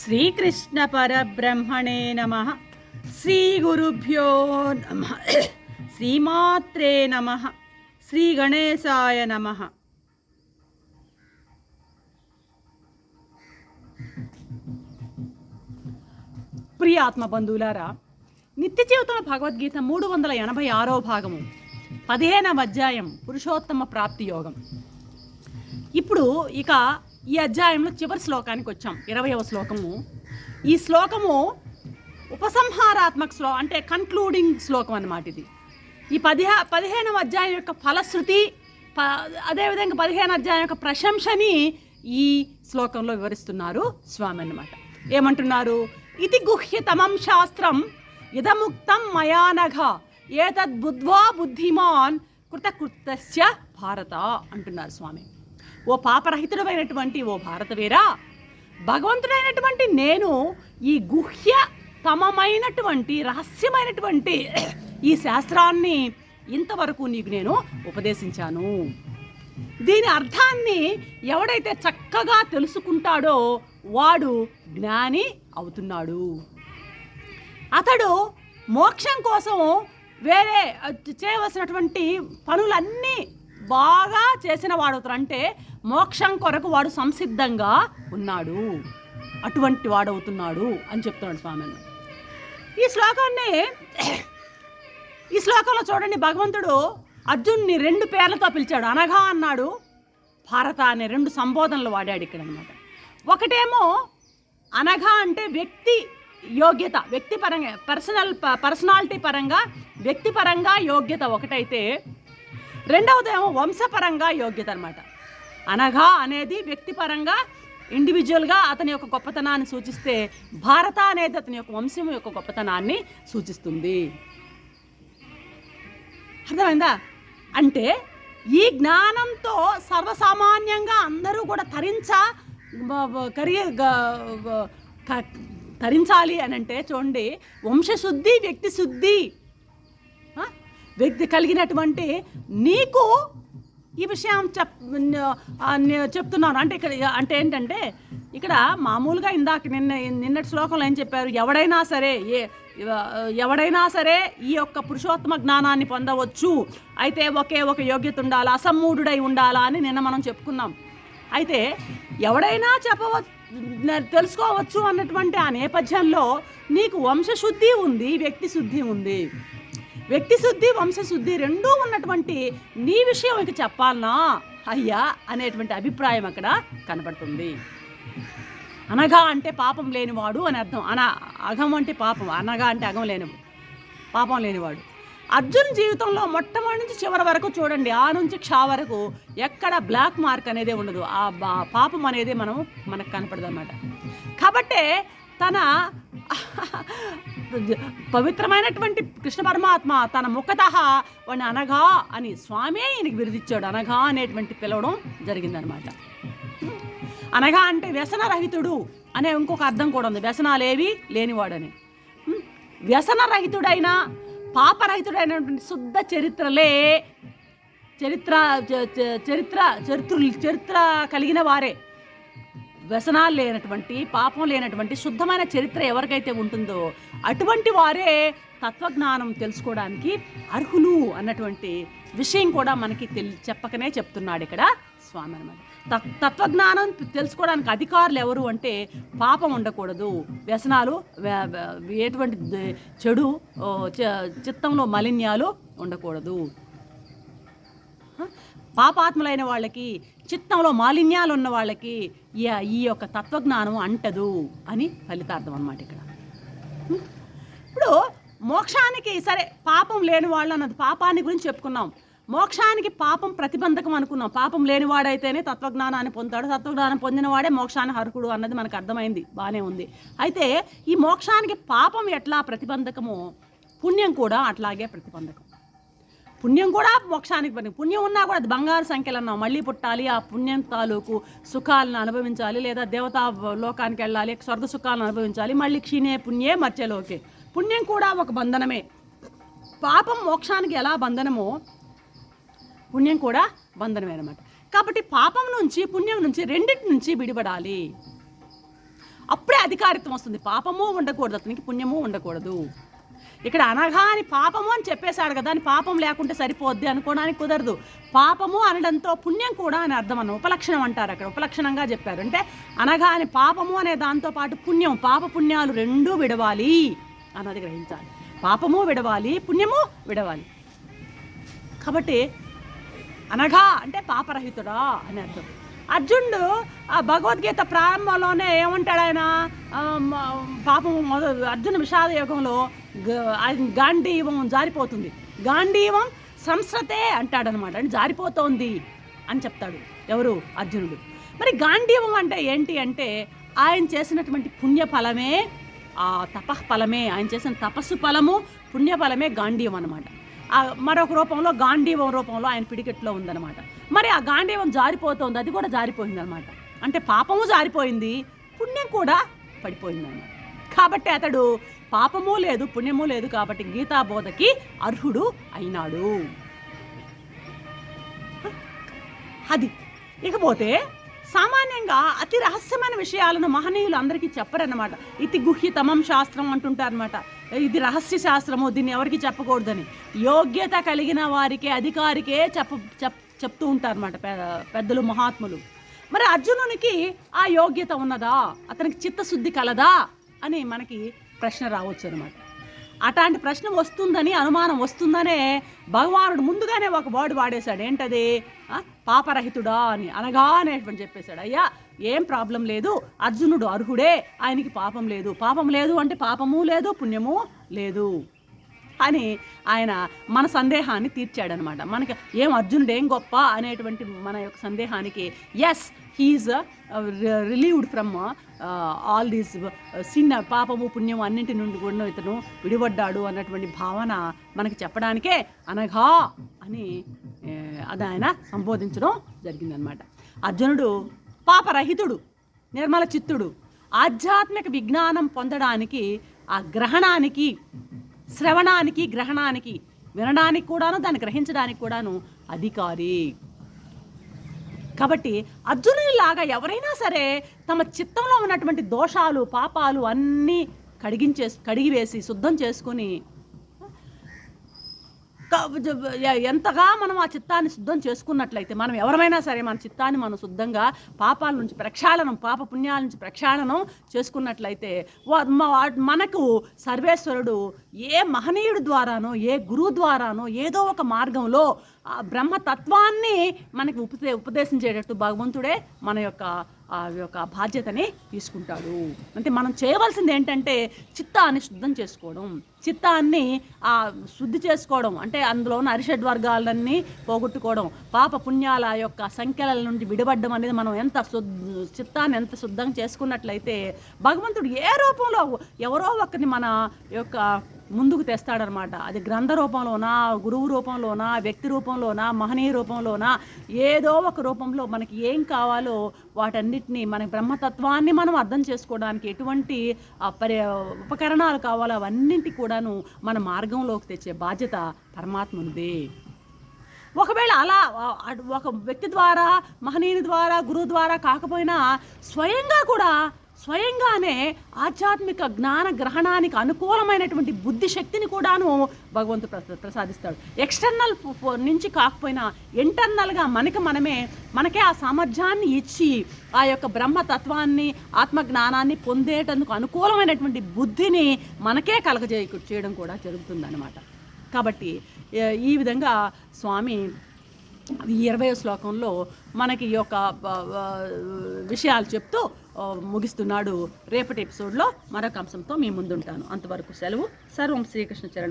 శ్రీకృష్ణ పరబ్రహ్మణే నమ. శ్రీ గురుభ్యో నమ. శ్రీమాత్రే నమ. శ్రీ గణేశాయ నమ. ప్రియ ఆత్మ బంధువులారా నిత్య జీవితంలో భగవద్గీత మూడు వందల ఎనభై ఆరో భాగము పదిహేనవ అధ్యాయం పురుషోత్తమ ప్రాప్తి యోగం. ఇప్పుడు ఇక ఈ అధ్యాయంలో చివరి శ్లోకానికి వచ్చాం ఇరవయవ శ్లోకము. ఈ శ్లోకము ఉపసంహారాత్మక శ్లో అంటే కన్క్లూడింగ్ శ్లోకం అన్నమాట ఇది. ఈ పదిహే పదిహేనవ అధ్యాయం యొక్క ఫలశ్రుతి ప అదేవిధంగా పదిహేను అధ్యాయం యొక్క ప్రశంసని ఈ శ్లోకంలో వివరిస్తున్నారు స్వామి అన్నమాట. ఏమంటున్నారు? ఇది గుహ్యతమం శాస్త్రం ఇదముక్తం మయానఘ ఏతద్ బుద్ధ్వా బుద్ధిమాన్ కృతకృత్యస్య భారత అంటున్నారు స్వామి. ఓ పాపరహితుడమైనటువంటి ఓ భారతవీరా భగవంతుడైనటువంటి నేను ఈ గుహ్య తమమైనటువంటి రహస్యమైనటువంటి ఈ శాస్త్రాన్ని ఇంతవరకు నీకు నేను ఉపదేశించాను. దీని అర్థాన్ని ఎవడైతే చక్కగా తెలుసుకుంటాడో వాడు జ్ఞాని అవుతున్నాడు. అతడు మోక్షం కోసం వేరే చేయవలసినటువంటి పనులన్నీ బాగా చేసిన వాడు అంటే మోక్షం కొరకు వాడు సంసిద్ధంగా ఉన్నాడు. అటువంటి వాడవుతున్నాడు అని చెప్తున్నాడు స్వామి. ఈ శ్లోకాన్ని ఈ శ్లోకంలో చూడండి భగవంతుడు అర్జున్ని రెండు పేర్లతో పిలిచాడు. అనగా అన్నాడు భారత అనే రెండు సంబోధనలు వాడాడు ఇక్కడ అనమాట ఒకటేమో అనగా అంటే వ్యక్తి యోగ్యత వ్యక్తి పరంగా పర్సనల్ పర్సనాలిటీ పరంగా వ్యక్తిపరంగా యోగ్యత ఒకటైతే రెండవదేమో వంశపరంగా యోగ్యత అనమాట అనగా అనేది వ్యక్తిపరంగా ఇండివిజువల్గా అతని యొక్క గొప్పతనాన్ని సూచిస్తే భారత అనేది అతని యొక్క వంశం యొక్క గొప్పతనాన్ని సూచిస్తుంది. అర్థమైందా? అంటే ఈ జ్ఞానంతో సర్వసామాన్యంగా అందరూ కూడా తరించ బ- కరి తరించాలి అని అంటే చూడండి వంశశుద్ధి వ్యక్తి శుద్ధి వ్యక్తి కలిగినటువంటి నీకు ఈ విషయం చెప్ చెప్తున్నాను. అంటే ఇక్కడ అంటే ఏంటంటే ఇక్కడ మామూలుగా ఇందాక నిన్న నిన్నటి శ్లోకంలో ఏం చెప్పారు? ఎవడైనా సరే ఏ ఎవడైనా సరే ఈ యొక్క పురుషోత్తమ జ్ఞానాన్ని పొందవచ్చు. అయితే ఒకే ఒక యోగ్యత ఉండాలా? అసమ్మూఢుడై ఉండాలా? అని నిన్న మనం చెప్పుకున్నాం. అయితే ఎవడైనా చెప్పవచ్చు తెలుసుకోవచ్చు అన్నటువంటి ఆ నేపథ్యంలో నీకు వంశశుద్ధి ఉంది వ్యక్తి శుద్ధి ఉంది. వ్యక్తి శుద్ధి వంశశుద్ధి రెండూ ఉన్నటువంటి నీ విషయం ఇక చెప్పాలనా? అయ్యా అనేటువంటి అభిప్రాయం అక్కడ కనబడుతుంది. అనగా అంటే పాపం లేనివాడు అని అర్థం. అన అఘం అంటే పాపం. అనగా అంటే అగం లేని పాపం లేనివాడు. అర్జున్ జీవితంలో మొట్టమొదటి నుంచి చివరి వరకు చూడండి ఆ నుంచి క్షా వరకు ఎక్కడ బ్లాక్ మార్క్ అనేది ఉండదు. ఆ బా- పాపం అనేది మనం మనకు కనపడదన్నమాట. కాబట్టే తన పవిత్రమైనటువంటి కృష్ణ పరమాత్మ తన ముఖత వాడిని అనగా అని స్వామే ఈయనకి బిరుదిచ్చాడు. అనగా అనేటువంటి పిలవడం జరిగిందనమాట. అనగా అంటే వ్యసనరహితుడు అనే ఇంకొక అర్థం కూడా ఉంది. వ్యసనాలేవి లేనివాడని. వ్యసనరహితుడైన పాపరహితుడైనటువంటి శుద్ధ చరిత్రలే చరిత్ర చ- చ- చరిత్ర చరిత్రులు చరిత్ర కలిగిన వారే. వ్యసనాలు లేనటువంటి పాపం లేనటువంటి శుద్ధమైన చరిత్ర ఎవరికైతే ఉంటుందో అటువంటి వారే తత్వజ్ఞానం తెలుసుకోవడానికి అర్హులు అన్నటువంటి విషయం కూడా మనకి తెలి చెప్పకనే చెప్తున్నాడు ఇక్కడ స్వామి అనమాట తత్- తత్వజ్ఞానం తెలుసుకోవడానికి అధికారులు ఎవరు అంటే పాపం ఉండకూడదు. వ్యసనాలు ఎటువంటి చెడు చిత్తంలో మలిన్యాలు ఉండకూడదు. పాపాత్ములైన వాళ్ళకి చిత్తంలో మాలిన్యాలు ఉన్న వాళ్ళకి ఈ యొక్క తత్వజ్ఞానం అంటదు అని ఫలితార్థం అన్నమాట ఇక్కడ. ఇప్పుడు మోక్షానికి సరే పాపం లేని వాళ్ళు అన్నది పాపాన్ని గురించి చెప్పుకున్నాం. మోక్షానికి పాపం ప్రతిబంధకం అనుకున్నాం. పాపం లేనివాడైతేనే తత్వజ్ఞానాన్ని పొందుతాడు. తత్వజ్ఞానం పొందినవాడే మోక్షాన్ని హరుకుడు అన్నది మనకు అర్థమైంది. బాగానే ఉంది. అయితే ఈ మోక్షానికి పాపం ఎట్లా ప్రతిబంధకమో పుణ్యం కూడా అట్లాగే ప్రతిబంధకం. పుణ్యం కూడా మోక్షానికి పని పుణ్యం ఉన్నా కూడా అది బంగారు సంఖ్యలు అన్నాం మళ్ళీ పుట్టాలి ఆ పుణ్యం తాలూకు సుఖాలను అనుభవించాలి లేదా దేవతా లోకానికి వెళ్ళాలి స్వర్గ సుఖాలను అనుభవించాలి మళ్ళీ క్షీణే పుణ్యే మర్చెలోకే పుణ్యం కూడా ఒక బంధనమే. పాపం మోక్షానికి ఎలా బంధనమో పుణ్యం కూడా బంధనమే అనమాట కాబట్టి పాపం నుంచి పుణ్యం నుంచి రెండింటి నుంచి విడిపడాలి. అప్పుడే అధికారిత్వం వస్తుంది. పాపము ఉండకూడదు అతనికి పుణ్యము ఉండకూడదు. ఇక్కడ అనగా అని పాపము అని చెప్పేశాడు కదా అని పాపం లేకుంటే సరిపోద్ది అనుకోవడానికి కుదరదు. పాపము అనడంతో పుణ్యం కూడా అని అర్థం అన్న ఉపలక్షణం అంటారు అక్కడ ఉపలక్షణంగా చెప్పారు. అంటే అనగా అని పాపము అనే దాంతో పాటు పుణ్యం పాప పుణ్యాలు రెండూ విడవాలి అన్నది గ్రహించాలి. పాపము విడవాలి పుణ్యము విడవాలి. కాబట్టి అనగా అంటే పాపరహితుడా అని అర్థం. అర్జునుడు ఆ భగవద్గీత ప్రారంభంలోనే ఏమంటాడు ఆయన? పాపం అర్జున విషాద యుగంలో గాంధీవం జారిపోతుంది. గాంధీవం సంస్రతే అంటాడనమాట. అంటే జారిపోతోంది అని చెప్తాడు ఎవరు? అర్జునుడు. మరి గాంధీవం అంటే ఏంటి అంటే ఆయన చేసినటువంటి పుణ్యఫలమే ఆ తపః ఫలమే ఆయన చేసిన తపస్సు ఫలము పుణ్యఫలమే గాంధీవం అనమాట మరొక రూపంలో గాంధీవం రూపంలో ఆయన పిడికెట్లో ఉందన్నమాట. మరి ఆ గాంధీవం జారిపోతుంది అది కూడా జారిపోయింది అనమాట అంటే పాపము జారిపోయింది పుణ్యం కూడా పడిపోయింది అనమాట కాబట్టి అతడు పాపము లేదు పుణ్యము లేదు కాబట్టి గీతాబోధకి అర్హుడు అయినాడు. అది. ఇకపోతే సామాన్యంగా అతి రహస్యమైన విషయాలను మహనీయులు అందరికీ చెప్పరన్నమాట. ఇది గుహ్యతమం శాస్త్రం అంటుంటారనమాట ఇది రహస్య శాస్త్రము దీన్ని ఎవరికి చెప్పకూడదని. యోగ్యత కలిగిన వారికే అధికారికే చెప్ప చెప్ చెప్తూ ఉంటారన్నమాట పె- పెద్దలు మహాత్ములు. మరి అర్జునునికి ఆ యోగ్యత ఉన్నదా? అతనికి చిత్తశుద్ధి కలదా? అని మనకి ప్రశ్న రావచ్చు అనమాట అట్లాంటి ప్రశ్న వస్తుందని అనుమానం వస్తుందనే భగవానుడు ముందుగానే ఒక వర్డ్ వాడేశాడు. ఏంటది? పాపరహితుడా అని అనగానే అనేటువంటి చెప్పేశాడు. అయ్యా ఏం ప్రాబ్లం లేదు. అర్జునుడు అర్హుడే. ఆయనకి పాపం లేదు. పాపం లేదు అంటే పాపము లేదు పుణ్యము లేదు. అని ఆయన మన సందేహాన్ని తీర్చాడనమాట. మనకి ఏం అర్జునుడు ఏం గొప్ప అనేటువంటి మన యొక్క సందేహానికి yes he is relieved from all these సిన్న పాపము పుణ్యం అన్నింటి నుండి కూడా ఇతను విడిపడ్డాడు అన్నటువంటి భావన మనకి చెప్పడానికే అనగా అని అది ఆయన సంబోధించడం జరిగిందనమాట. అర్జునుడు పాపరహితుడు నిర్మల చిత్తుడు ఆధ్యాత్మిక విజ్ఞానం పొందడానికి ఆ గ్రహణానికి శ్రవణానికి గ్రహణానికి వినడానికి కూడాను దాన్ని గ్రహించడానికి కూడాను అధికారి. కాబట్టి అర్జునునిలాగా ఎవరైనా సరే తమ చిత్తంలో ఉన్నటువంటి దోషాలు పాపాలు అన్నీ కడిగించే కడిగివేసి శుద్ధం చేసుకొని ఎంతగా మనం ఆ చిత్తాన్ని శుద్ధం చేసుకున్నట్లయితే మనం ఎవరమైనా సరే మన చిత్తాన్ని మనం శుద్ధంగా పాపాల నుంచి ప్రక్షాళనం పాప పుణ్యాల నుంచి ప్రక్షాళనం చేసుకున్నట్లయితే వా- మనకు సర్వేశ్వరుడు ఏ మహనీయుడి ద్వారానో ఏ గురువు ద్వారానో ఏదో ఒక మార్గంలో ఆ బ్రహ్మతత్వాన్ని మనకి ఉపదే ఉపదేశం ఉపదేశించేటట్టు భగవంతుడే మన యొక్క ఆ యొక్క బాధ్యతని తీసుకుంటాడు. అంటే మనం చేయవలసింది ఏంటంటే చిత్తాన్ని శుద్ధం చేసుకోవడం. చిత్తాన్ని ఆ శుద్ధి చేసుకోవడం. అంటే అందులో ఉన్న అరిషడ్ వర్గాలన్నీ పోగొట్టుకోవడం. పాప పుణ్యాల యొక్క సంఖ్యల నుండి విడబడ్డం అనేది మనం ఎంత శుద్ధ చిత్తాన్ని ఎంత శుద్ధం చేసుకున్నట్లయితే భగవంతుడు ఏ రూపంలో ఎవరో ఒకరిని మన యొక్క ముందుకు తెస్తాడనమాట. అది గ్రంథ రూపంలోనా గురువు రూపంలోనా వ్యక్తి రూపంలోనా మహనీయ రూపంలోనా ఏదో ఒక రూపంలో మనకి ఏం కావాలో వాటన్నిటిని మన బ్రహ్మతత్వాన్ని మనం అర్థం చేసుకోవడానికి ఎటువంటి పరి ఉపకరణాలు కావాలో అవన్నింటి కూడాను మన మార్గంలోకి తెచ్చే బాధ్యత పరమాత్మనిదే. ఒకవేళ అలా ఒక వ్యక్తి ద్వారా మహనీయుని ద్వారా గురువు ద్వారా కాకపోయినా స్వయంగా కూడా స్వయంగానే ఆధ్యాత్మిక జ్ఞాన గ్రహణానికి అనుకూలమైనటువంటి బుద్ధి శక్తిని కూడాను భగవంతుడు ప్రస ప్రసాదిస్తాడు. ఎక్స్టర్నల్ నుంచి కాకపోయినా ఇంటర్నల్గా మనకి మనమే మనకే ఆ సామర్థ్యాన్ని ఇచ్చి ఆ యొక్క బ్రహ్మతత్వాన్ని ఆత్మజ్ఞానాన్ని పొందేటందుకు అనుకూలమైనటువంటి బుద్ధిని మనకే కలగజేయ చేయడం కూడా జరుగుతుందన్నమాట. కాబట్టి ఈ విధంగా స్వామి ఇరవై శ్లోకంలో మనకి ఈ యొక్క విషయాలు చెప్తూ ముగిస్తున్నాడు రేపటి ఎపిసోడ్లో మరొక అంశంతో మీ ముందుంటాను. అంతవరకు సెలవు. సర్వం శ్రీకృష్ణ చరణం